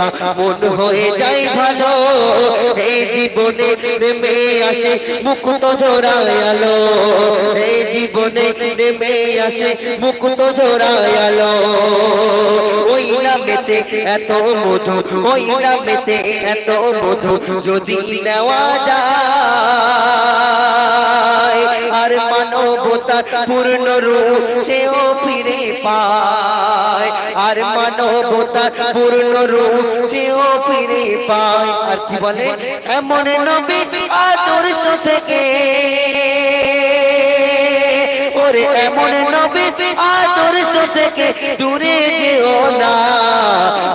কথা মন হয়ে যায় ভালো। এই জীবনে নেমে আসে মুকুত জোড়ায়ালো এই জীবনে নেমে আসে মুকুত জোড়ায়ালো ওই নামেতে এত মধু, ওই নামেতে এত মধু যদি নেওয়া যায়। আর মানবতার পূর্ণ রূপ সেও ফিরে পায়। আর মানবতার পূর্ণ রূপ সেও ফিরে পায়। আর কি বলে? এমন নবী আদর্শ থেকে ওরে এমন নবী আদর্শ থেকে দূরে যেও না।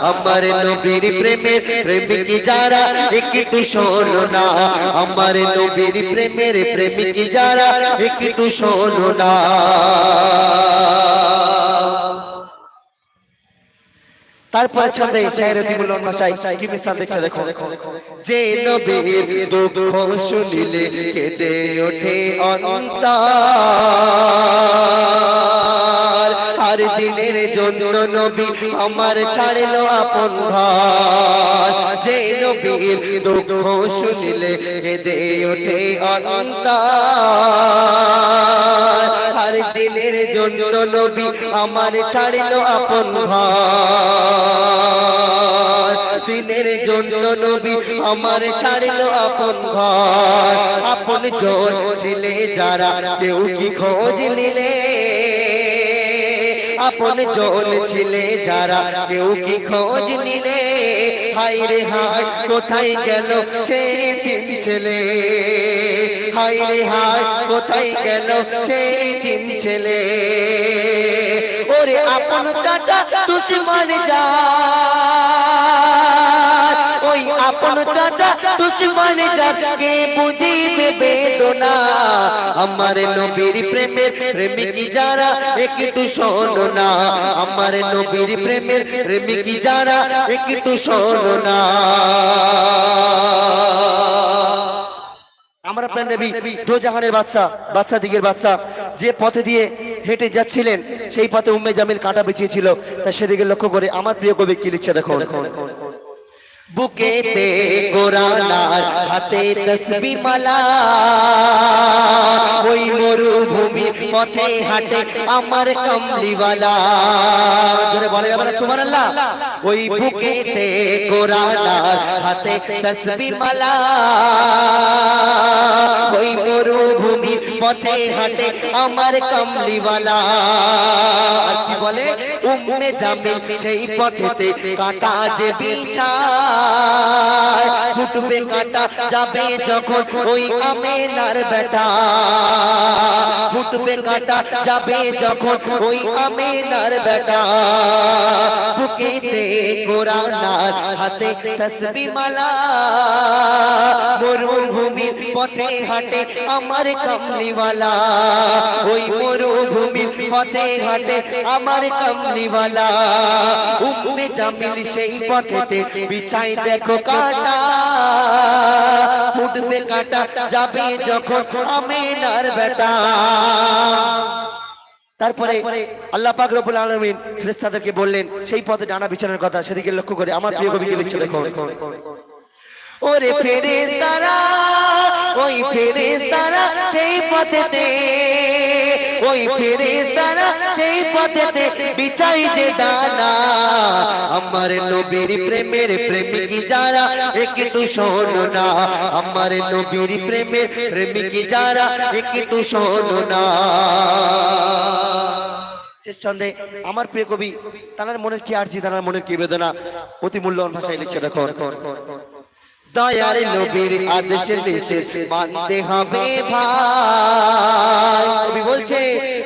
আমার নবীর প্রেমের প্রেমিক যারা একটু শোনো না। আমার নবীর প্রেমের প্রেমিক যারা একটু শোনো না। তারপরে ছন্দে মুলন ভাষায় কি মিসাল দেখছে দেখো যে নবীর দুঃখ শুনিলে কেঁদে ওঠে অন্তর আর দিনের জন্য নবী আমার ছাড়লো আপন ঘর। যে নবীর দুঃখ শুনিলে কেঁদে ওঠে অন্তর আর দিনের জন্য নবী আমার ছাড়িল আপন ঘর। দিনের জন্য নবী আমার ছাড়িল আপন ঘর। আপন জোর ছিলে যারা, কেউ কি খোঁজ নিলে? আপন জন ছিলে যারা, কেউ কি খোঁজ নিলে? হাই রে হাই কোথায় গেল সে তিন ছেলে? হাই রে হাই কোথায় গেল সে তিন ছেলে? ওরে আপন চাচা, দুশ্মন যা ওই আপন চাচা দুশ্মন যাকে বুঝিবে বেদনা আমার নবীর প্রেমের প্রেমিকি যারা একটু শোনো না আমার নবীর প্রেমের প্রেমিকি যারা একটু শোনো না আমরা প্রাণ নবী দোজাহানের বাচ্চা বাচ্চা দিকের বাচ্চা যে পথে দিয়ে হেঁটে যাচ্ছিলেন, সেই পথে উম্মে জামিল কাঁটা বিছিয়েছিল। তা সেদিকে লক্ষ্য করে আমার প্রিয় কবি কি লিখছে দেখো বুকেতে গোরানার হাতে তসবি মালা। ওই মরুভূমি পথে হাঁটে আমার কমলিওয়ালা। জোরে বলে যাবে না সুবহানাল্লাহ। ওই বুকেতে গোরানার হাতে তসবি মালা। ওই মরুভূমি পথে হাঁটে আমার কমলিওয়ালা। আর কি বলে? উম্মে জামিল সেই পথেতে কাটা যে বিছায় ফুটবে কাটা যাবে যখন ওই আমেনার বেটা। ফুটবে কাটা যাবে যখন ওই আমেনার বেটা। বুকেতে কোরআনার হাতে তসবি মালা। মরুভূমির পথে হাঁটে আমার কমলিওয়ালা। ওই মরুভূমির পথে হাঁটে আমার কমলিওয়ালা। উম্মে জামিল সেই পথেতে বিছাই দেখো কাটা। ফুটবে কাটা যাবে যখন আমেনার বেটা। তারপরে আল্লাহ পাক রব্বুল আলামিন ফেরেশতাদেরকে বললেন সেই পথে ডানা বিছানোর কথা সেদিকে লক্ষ্য করে। আমার প্রিয় কবি কি লিখছে দেখো ওরে ফেরেশতারা ওই ফেরেশতারা সেই পথেতে ওই ফেরেশতারা সেই পথেতে বিছাই যে দানা। আমার নবীর প্রেমের প্রেমিকি যারা একটু শোনো না। আমার নবীর প্রেমের প্রেমিকি যারা একটু শোনো না। শেষ ছন্দে আমার প্রিয় কবি তার মনের কি আর্জি তার মনের কি বেদনা? অতি মূল্যবান ভাষায় লিখছে দেখো দয়ার নবীর আদেশের দেশে মানতে হবে ভাই। কবি বলছে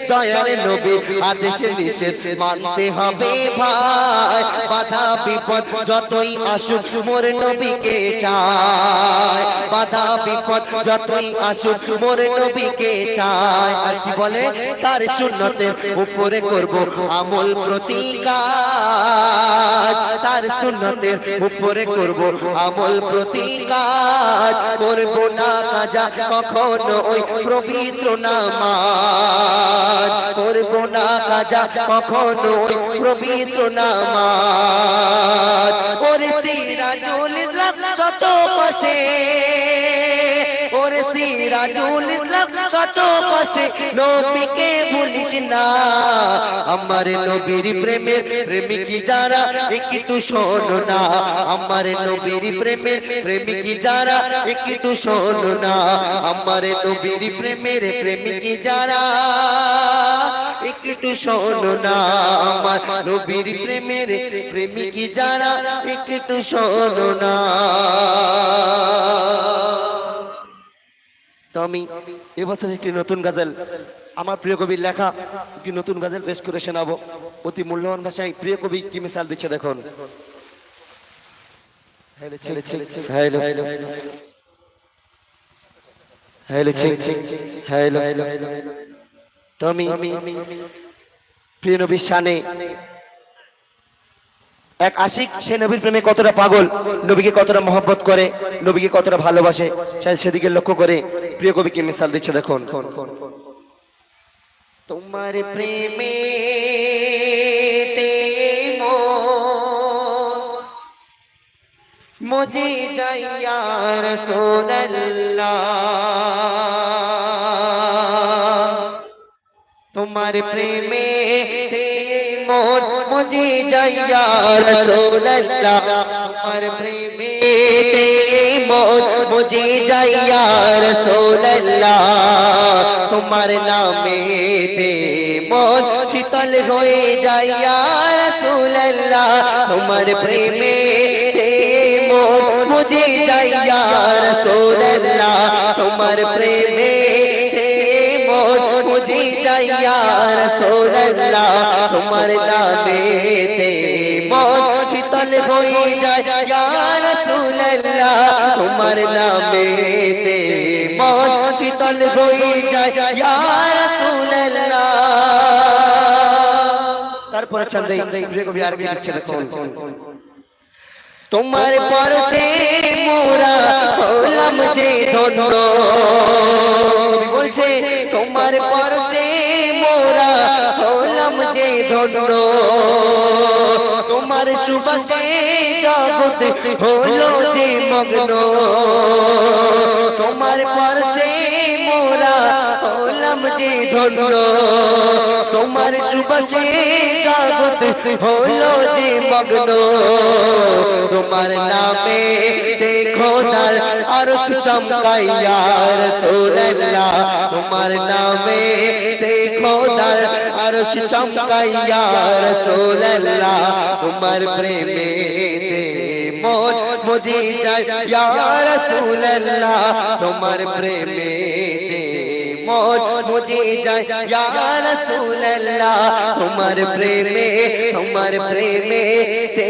দয়ার নবীর আদেশের দেশে মানতে হবে ভাই। বাধা বিপদ যতই আসুক মোর নবীকে চায় বাধা বিপদ যতই আসুক মোর নবীকে চায় আর কি বলে? তার সুন্নতের উপরে করব আমল প্রতিকার। তার সুন্নতের উপরে করব আমল প্রতিকার করব না কাজা, কখনো ওই পবিত্র নামাজ করব না কাজা, কখনো পবিত্র নামাজ। ওরে সিরাজুল ইসলাম শত কষ্টে ওরে সিরাজুল ইসলাম শত কষ্টে নবীকে ভুলিস না। আমার নবীর প্রেমের প্রেমিকি যারা একটু শোনো না? আমার নবীর প্রেমের প্রেমিকি যারা একটু শোনো না? আমার নবীর প্রেমের প্রেমিকি যারা একটু শোনো না? আমার নবীর প্রেমের প্রেমিকি যারা একটু শোনো না? তো আমি এবছর একটি নতুন গাজল, আমার প্রিয় কবির লেখা, একটি নতুন গাজল পেশ করে শোনাবো। অতি মূল্যবান ভাষায় প্রিয় কবি কি মিসাল দিচ্ছে দেখুন। তো আমি প্রিয় নবীর শানে এক আশিক, সে নবীর প্রেমে কতটা পাগল, নবীকে কতটা মহব্বত করে, নবীকে কতটা ভালোবাসে সেদিকে লক্ষ্য করে প্রিয় কবিকে মিসাল দিচ্ছে, দেখুন। তোমার প্রেমে মুঝে যাইয়া রসোল্লাহ তোমার প্রেমে মন মুঝে যাইয়া রসোল্লাহ তোমার প্রেমে মন মুঝে যাইয়া রসোল্লাহ তোমার নামে মন শীতল হয়ে যাইয়া রসোল্লাহ তোমার প্রেমে মন মুঝে যাইয়া রসোল্লাহ তোমার প্রেমে মন মুঝে যাইয়া রসোল্লাহ তোমার নামে তে মন শীতল হয়ে যায়। ইয়া রসুল্লাহ তোমার নামে তে মন শীতল হয়ে যায়। ইয়া রসুল্লাহ তারপরে চন্দ্র প্রিয় কবি আরবি লিখছে দেখুন তোমার পরশে মোরা হলাম যে ধন্য। বলছে, তোমার পরশে মোরা হলাম যে ধন্য। তোমার সুবাসে জগৎ হলো যে মগ্ন। তোমার পরশে মোরা হলাম যে ধন্য। তোমার সুবাসে জগৎ হলো যে মগ্ন। তোমার নামে দেখো তার আরশ চমকাইয়া রাসূলুল্লাহ তোমার নামে দেখো তার আরশ চমকাইয়া রাসূলুল্লাহ তোমার প্রেমে মন মুঝে যায় ইয়া রাসূলুল্লাহ তোমার প্রেমে মন মুঝে যায়। ইয়া রাসূলুল্লাহ, তোমার প্রেমে তোমার প্রেমে তে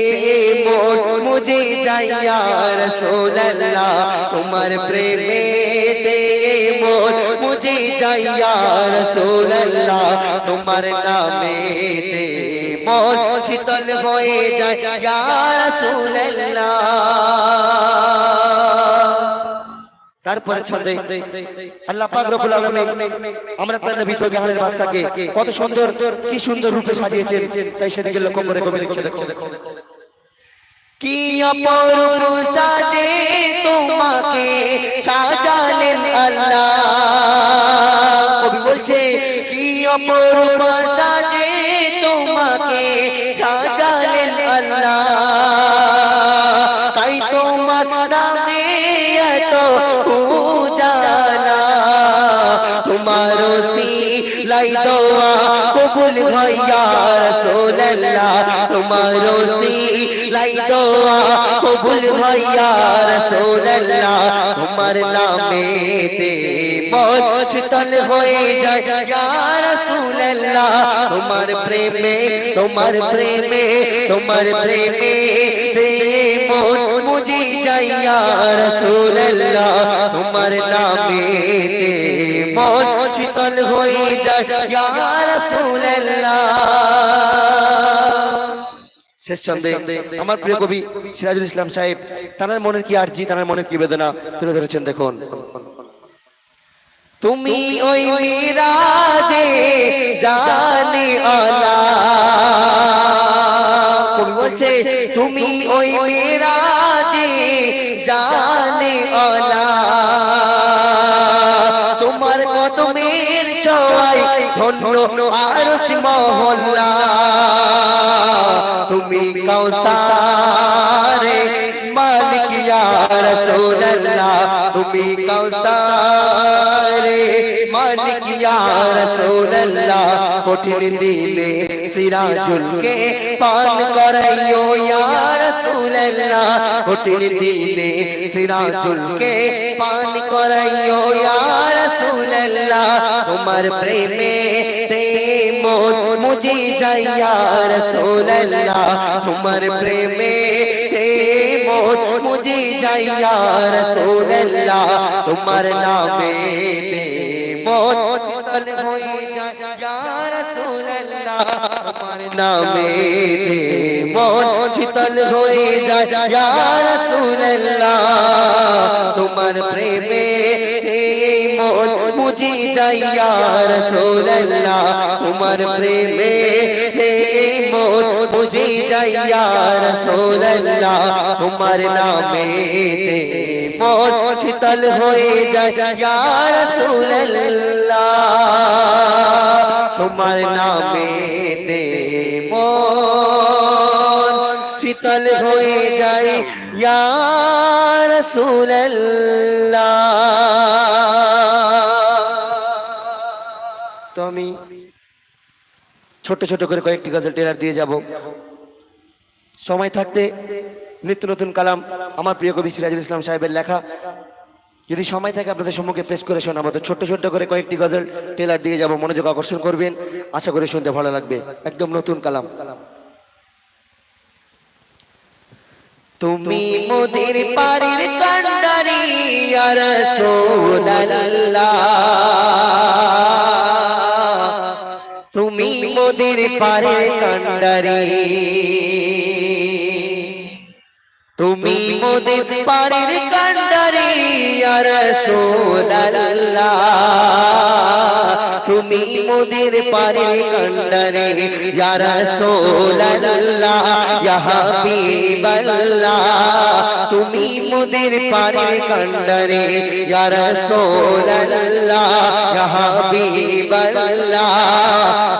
মন মুঝে যায়। ইয়া রাসূলুল্লাহ, তোমার প্রেমে তে মন মুঝে যায়। ইয়া রাসূলুল্লাহ, তোমার নামে তে মন শীতল হয়ে যায়। ইয়া রাসূলুল্লাহ। তারপরে ছন্দে আল্লাহ পাক রব্বুল আলামিন আমরা প্রাণ নবী তো জাহানের বাদশাকে কত সুন্দর কি সুন্দর রূপে সাজিয়েছেন তাই সেদিকে লক্ষ্য করে কবি লিখছে দেখো কি অপরূপ সাজে তোমাকে সাজালেন আল্লাহ। কবি বলছে কি অপরূপ সাজে তোমাকে সাজালেন আল্লাহ। তাই তোমার নামে এত লাই দোয়া কবুল হইয়া রাসূলুল্লাহ। তোমার লাই দোয়া কবুল হইয়া রাসূলুল্লাহ। তোমার নামে তে শীতল হয়ে যায় ইয়া রাসূলুল্লাহ। তোমার প্রেমে তোমার প্রেমে তোমার প্রেমে তে মন মুঝে যাইয়া রাসূলুল্লাহ। তোমার নামে তে মন শীতল হয়ে শেষ চন্দে আমার প্রিয় কবি সিরাজুল ইসলাম সাহেব, তার মনের কি আর্জি, তার মনের কি বেদনা, তুলে ধরেছেন দেখুন। তুমি ওই মিরাজে জানে আলা বলছে, তুমি ওই মিরাজে ধন্য আরশ মহল্লা। তুমি কৌসারে মালিক ইয়া রাসূলুল্লাহ। তুমি কৌসারে মালিক ইয়া রাসূলুল্লাহ। কঠিন দিলে সিরাজুল কে পান করাইও ইয়া রাসূলুল্লাহ। কঠিন দিলে সিরাজুল কে পান করাইও ইয়া রাসূলুল্লাহ, তোমার প্রেমে মন মুঝে যাই ইয়া রাসূলুল্লাহ, তোমার প্রেমে মন মুঝে যাই ইয়া রাসূলুল্লাহ, তোমার নামে মন শীতল হয়ে যায় ইয়া রাসূলুল্লাহ, তোমার নামে মন শীতল হয়ে যায় রাসূলুল্লাহ, তোমার প্রেমে মন মুঝে যাই ইয়া রাসূলুল্লাহ তোমার প্রেমে তে মন মুঝে যাই ইয়া রাসূলুল্লাহ তোমার নামে মন শীতল হয়ে যায় রাসূলুল্লাহ তোমার নামে মন শীতল হয়ে যায়, ইয়া রাসূলুল্লাহ। ছোট ছোট করে কয়েকটি গজল টেলার দিয়ে যাব। সময় থাকতে নিত্য নতুন কালাম আমার প্রিয় কবি সিরাজুল ইসলাম সাহেবের লেখা। যদি সময় থাকে আপনাদের সম্মুখে প্রেস করে শোনাবো, তো ছোট্ট ছোট্ট করে কয়েকটি গজল টেলার দিয়ে যাব। মনোযোগ আকর্ষণ করবেন, আশা করি শুনতে ভালো লাগবে। একদম নতুন কালাম। তুমি মোদের পারির কান্ডারি আর মোদের পারে কান্ডারি। তুমি মোদের পারির কান্ডারি আর তুমি মোদের পারির কান্ডারি ইয়া রাসূলুল্লাহ ইয়া হাবিবাল্লাহ তুমি মোদের পারির কান্ডারি ইয়া রাসূলুল্লাহ ইয়া হাবিবাল্লাহ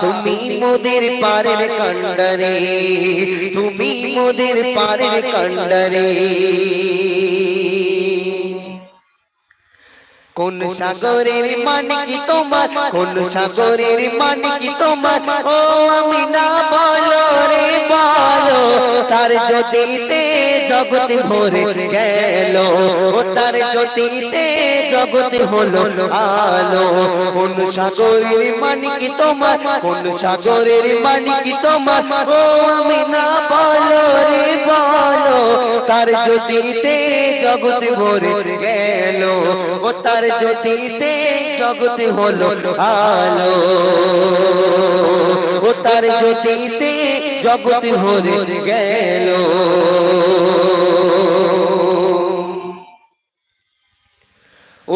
তুমি মোদের পারির কান্ডারি তুমি মোদের পারির কান্ডারি কোন সাগরের মানে কি তোমার? কোন সাগরের মানে কি তোমার? ও আমি না বলো রে বলো। তার জ্যোতিতে জগৎ ভরে গেল। তার জ্যোতিতে জগৎ হলো আলো। কোন সাগরের মানে কি তোমার? কোন সাগরের মানে কি তোমার? ও আমি না বলো রে বলো। তার জ্যোতিতে জগৎ ভরে গেল। ও তার জ্যোতিতে জগৎ হলো আলো। ও তার জ্যোতিতে জগৎ হরে গেল।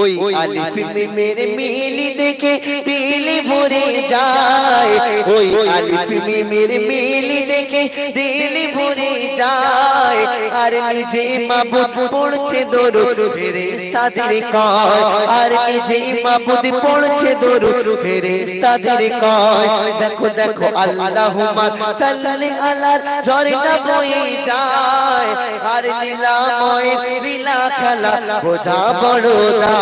ওই আলিফ মিমের মিলি দেখে দিল ভরে যায়। ওই আলিফ মিমের মিলি দেখে দিল ভরে যায়। আর নিজে মাবুদ পড়ছে দরুদ ফেরেশতাদের কয়। আর নিজে মাবুদ পড়ছে দরুদ ফেরেশতাদের কয়। দেখো দেখো আল্লাহুম্মা সাল্লি আলার ঝরনা বয়ে যায়। আর লীলাময় লীলা খেলা বোঝা বড়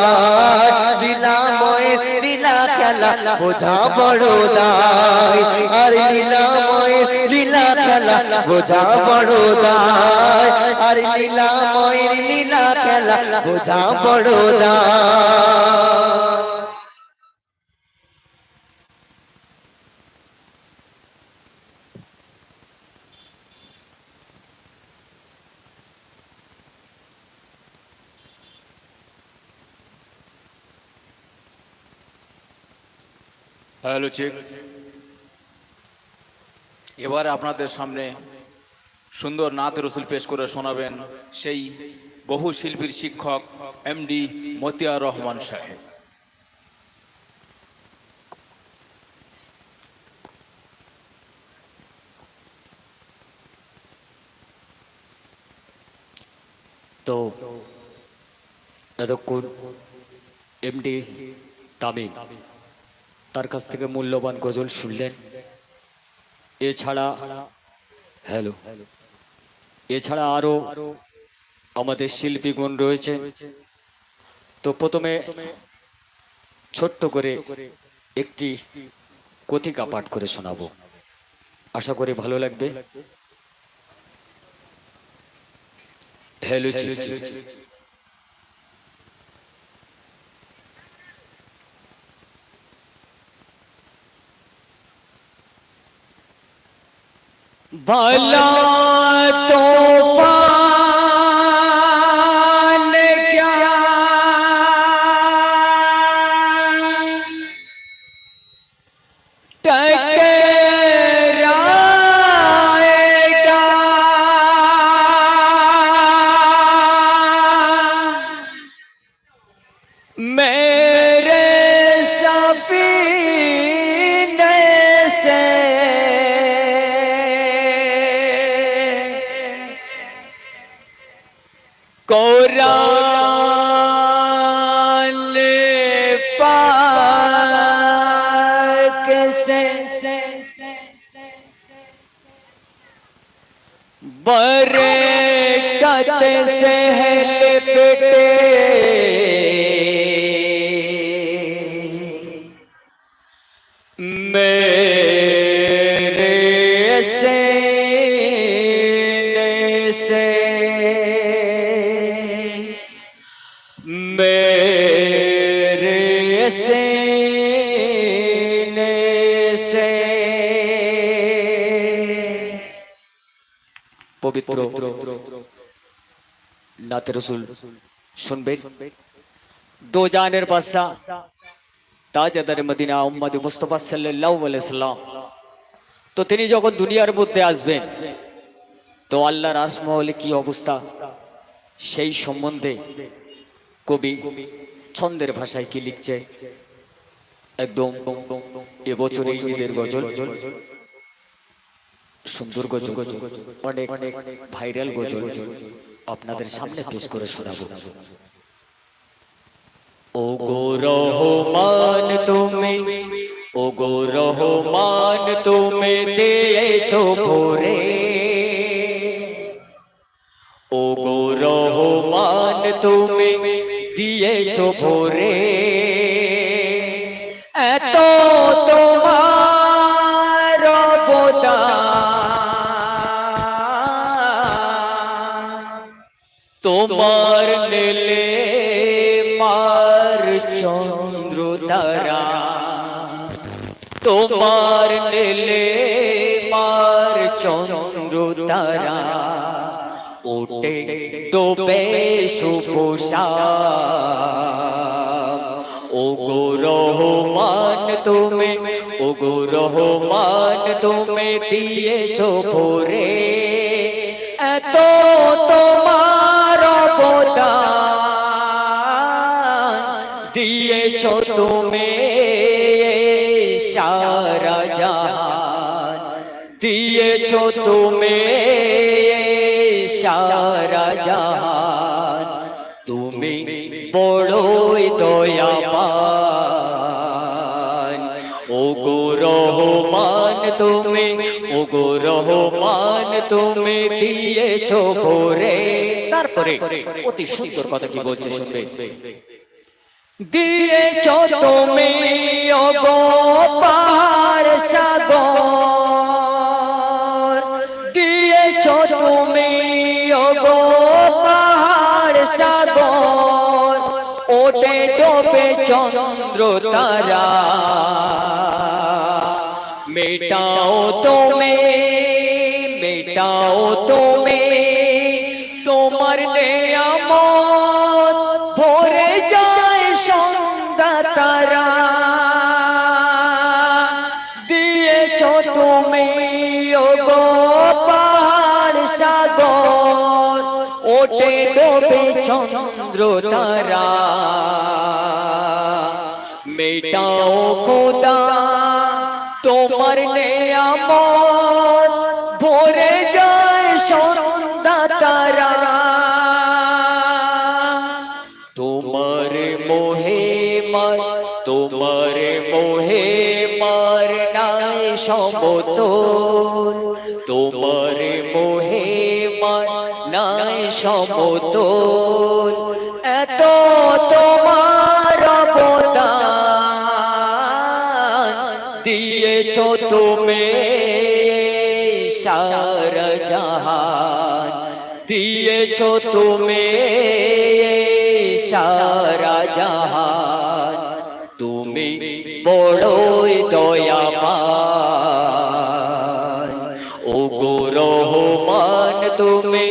দায় লীলাময় লীলা খেলা, বোঝা বড় দায়। আর লীলাময়, লীলা খেলা, বোঝা বড় দায়। আর লীলাময়, লীলা খেলা, বোঝা বড় দায়। হ্যালো চেক আপনাদের সামনে সুন্দর নাথ রসুল পেশ করে শোনাবেন সেই বহু শিল্পীর শিক্ষক এমডি মতিয়া রহমান সাহেব। তো এতক্ষণ এমডি তামিম। তার কাছ থেকে মূল্যবান গজল শুনলেন। এছাড়া, হ্যালো, এছাড়া আরও আমাদের শিল্পীগণ রয়েছে তো প্রথমে ছোট্ট করে একটি কথিকা পাঠ করে শোনাবো। আশা করি ভালো লাগবে। হ্যালো भला तो पाक से बरकत से है लिपटे পবিত্র রসুল শুনবেন। দো জানের বাদশাহ তাজাদার মদিনা মুস্তফা তো তিনি যখন দুনিয়ার মধ্যে আসবেন, তো আল্লাহর আসমহলে কি অবস্থা? সেই সম্বন্ধে কবি ছন্দের ভাষায় কি লিখছে? একদম এবছর ঈদের গজল। সুন্দর গজল, অনেক অনেক ভাইরাল গজল আপনাদের সামনে পেশ করে শোনাবো। ও গো রহমান তুমি ও গো রহমান তুমি দিয়েছ ভোরে। ও গো রহমান তুমি দিয়েছ ভোরে। এত তোমার নেলে মার চন্দ্র তারা। তোমার নেলে মার চন্দ্র তারা। ওটে ডোবে সুপোষা ও গো রহমান তুমি ও গো রহমান তুমি দিয়েছ ভোরে। এত তোমার দিয়েছ তুমি, সারা দিয়েছ তুমি, সারা জান তুমি বড়ই দয়াবান। ও গো রহমান তুমি ও গো রহমান তুমি দিয়েছ ভোরে। তারপরে অতি সুন্দর কথা কি বলছে শুনবে? দিয়েছ তুমি অগপার সাগর। দিয়েছ তুমি অগপার সাগর। ওটে টোপে চন্দ্র তারা। দিয়েছ তুমি ও গো পাহাড় সাগর ওটে ডোবে চন্দ্র তারা। মেটাও খোদা তোমার সমতল তোমার মোহে মার নাই সমতল এত তোমার অবদান দিয়েছ তুমি সারা জাহান। দিয়েছ তুমি সারা জাহান। তুমি বড়ই দয়াবান। ও গো রহমান তুমি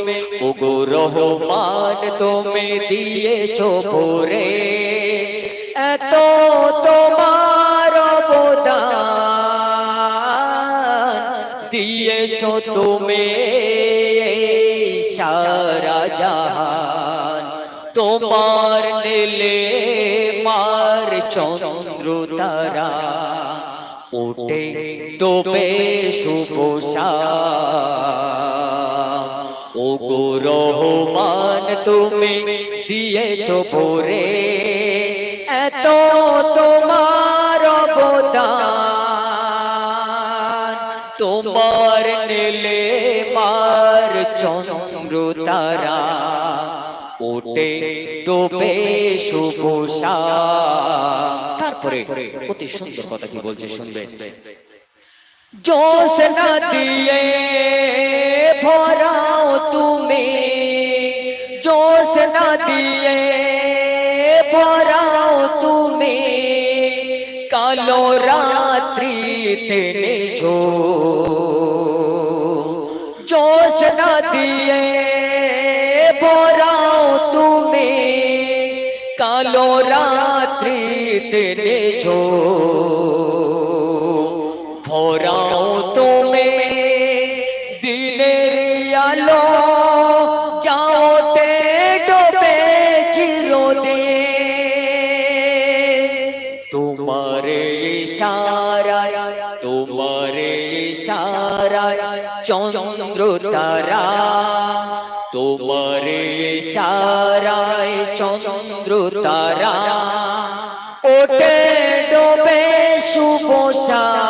ও গো রহমান তুমি দিয়েছ ভোরে। এত তোমার অবদান দিয়েছ তুমি সারা জাহান। তোমার নীলে মার চন্দ্র তারা ওটে তোবে শুভসা ও গো রহমান, তুমি দিয়েছ ভোরে। এত তোমার অবদান। তোমার নীলে মার চন্দ্র তারা। ওটে তোবে শুভসা তারপরে অতি সুন্দর কথা কি বলছে, শুনবে? জোশ না দিয়ে ভরাও তুমি জোশ না দিয়ে ভরাও তুমি কালো রাত্রি তেনে ঝো জোশ না দিয়ে ভরাও তুমি কালো রাত্রি তেনে ঝো চন্দ্র তারা তোমার সারায় চন্দ্র তারা ওঠে ডোবে শুভসা দিয়েছ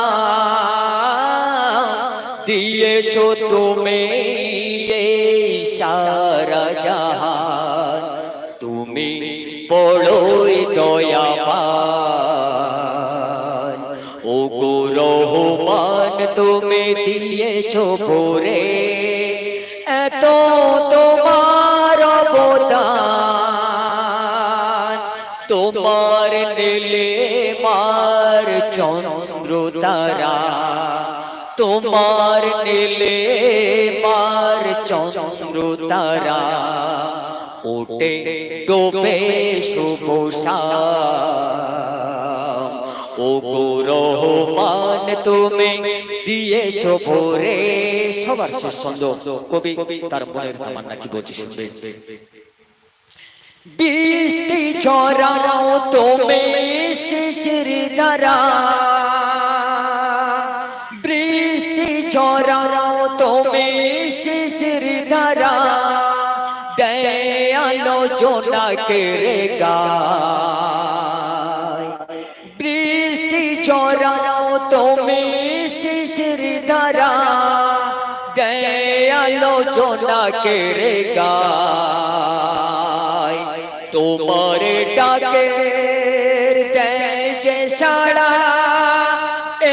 দিয়েছ ভোরে এত তোমার অবদান। তোমার নীলে মার চন্দ্র তারা। তোমার নীলে মার চন্দ্র তারা। ওটে ডোবে শুভসা ও তুমি দিয়েছ ভোরে। সবার শেষ ছন্দ কবি তার মনের তামান্না কি বলছি শুনবে? বৃষ্টি ঝরাও তুমি শিশির দ্বারা। বৃষ্টি ঝরাও তুমি শিশির দ্বারা। দয়ালো জোনাকে রে গায় শিশির দ্বারা দয়ালো জোনাকে রে গায়। তোমার দেয় যে সাড়া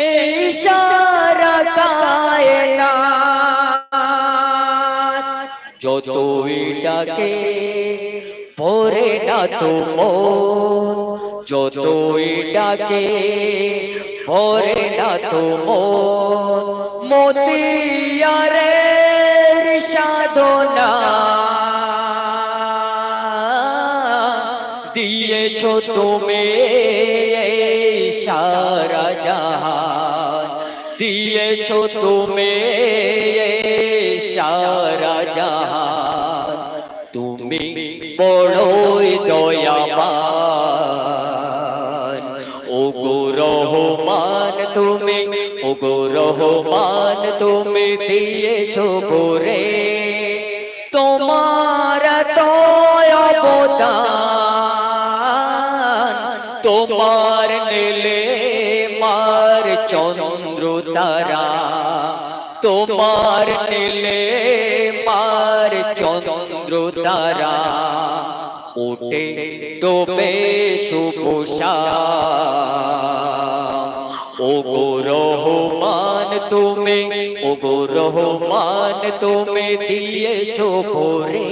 এই সারা কায়না যতই ডাকে পরে না তো মন, যতই ডাকে পরে না তো মতিয়ারের সাধনা। দিয়েছ তুমি সারা জাহান। দিয়েছ তুমি সারা জাহান। তুমি বড়ই দয়াবান। ও গো রহমান, তুমি ও গো রহমান, তুমি দিয়েছ ভোরে। তোমার তো অবদান, তোমার নেলে মার চন্দ্র তারা। তোমার নেলে মার চন্দ্র তারা। ওটে সুপোষা ও গো রহমান তুমি ও গো রহমান তুমি দিয়েছ ভোরে।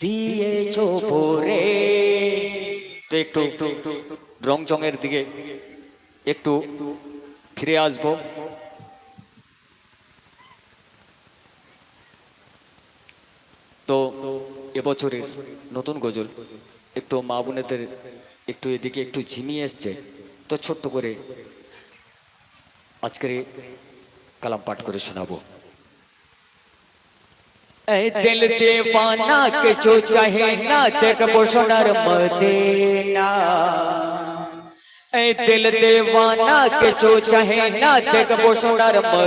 দিয়েছ ভোরে। তো একটু রংচঙের দিকে একটু ফিরে আসব। তো এবছরের নতুন গজল একটু মা বোনেদের একটু এদিকে একটু ঝিমিয়ে এসছে, তো ছোট্ট করে আজকের কালাম পাঠ করে শোনাবো। দিল দেওয়ানা কিছু চাহে না, দেখব সোনার মদিনা। দিল দেওয়ানা কিছু চাহে না, দেখব সোনার মদিনা।